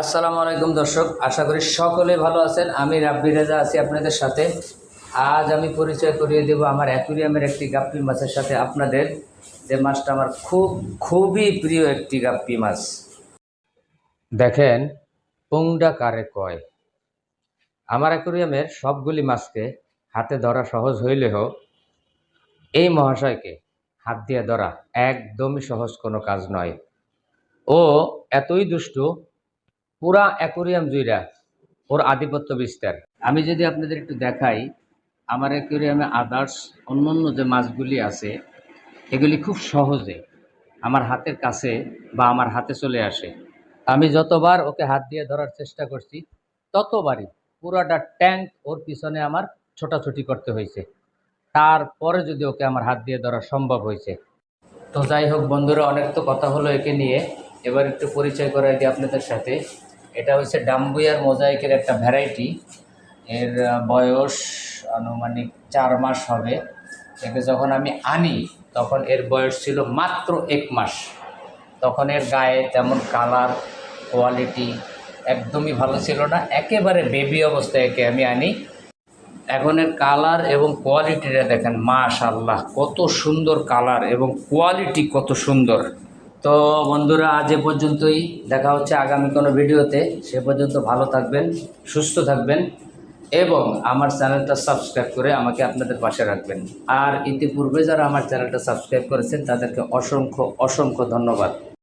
আসসালামু আলাইকুম দর্শক, আশা করি সকলে ভালো আছেন। আমি রাব্বি রেজা আছি আপনাদের সাথে। আজ আমি পরিচয় করিয়ে দেব আমার অ্যাকুরিয়ামের একটি গাপ্পি মাছের সাথে আপনাদের, যে মাছটা আমার খুব, খুবই প্রিয় একটি গাপ্পি মাছ। দেখেন, পুংডা কারে কয়। আমার অ্যাকুরিয়ামের সবগুলি মাছকে হাতে ধরা সহজ হইলেও এই মহাশয়কে হাত দিয়ে ধরা একদমই সহজ কোনো কাজ নয়। ও এতই দুষ্টু পুরা অ্যাকোরিয়াম জুইরা ওর আধিপত্য বিস্তার। আমি যদি আপনাদের একটু দেখাই, আমার অ্যাকোরিয়ামে আদার্স অন্যান্য যে মাছগুলি আছে, এগুলি খুব সহজে আমার হাতের কাছে বা আমার হাতে চলে আসে। আমি যতবার ওকে হাত দিয়ে ধরার চেষ্টা করছি, ততবারই পুরাটা ট্যাঙ্ক ওর পিছনে আমার ছোটাছুটি করতে হয়েছে। তারপরে যদি ওকে আমার হাত দিয়ে ধরা সম্ভব হয়েছে। তো যাই হোক বন্ধুরা, অনেক তো কথা হলো একে নিয়ে। এবার একটু পরিচয় করাই দিই আপনাদের সাথে। এটা হচ্ছে ডাম্বুয়ার মোজাইকের একটা ভ্যারাইটি। এর বয়স আনুমানিক চার মাস হবে। একে যখন আমি আনি, তখন এর বয়স ছিল মাত্র এক মাস। তখন এর গায়ে তেমন কালার, কোয়ালিটি একদমই ভালো ছিল না। একেবারে বেবি অবস্থায় একে আমি আনি। এখন এর কালার এবং কোয়ালিটিটা দেখেন মাশাল্লাহ কত সুন্দর কালার এবং কোয়ালিটি কত সুন্দর। তো বন্ধুরা, আজ এ পর্যন্তই। দেখা হচ্ছে আগামী কোনো ভিডিওতে। সে পর্যন্ত ভালো থাকবেন, সুস্থ থাকবেন এবং আমার চ্যানেলটা সাবস্ক্রাইব করে আমাকে আপনাদের পাশে রাখবেন। আর ইতিপূর্বে যারা আমার চ্যানেলটা সাবস্ক্রাইব করেছেন, তাদেরকে অসংখ্য অসংখ্য ধন্যবাদ।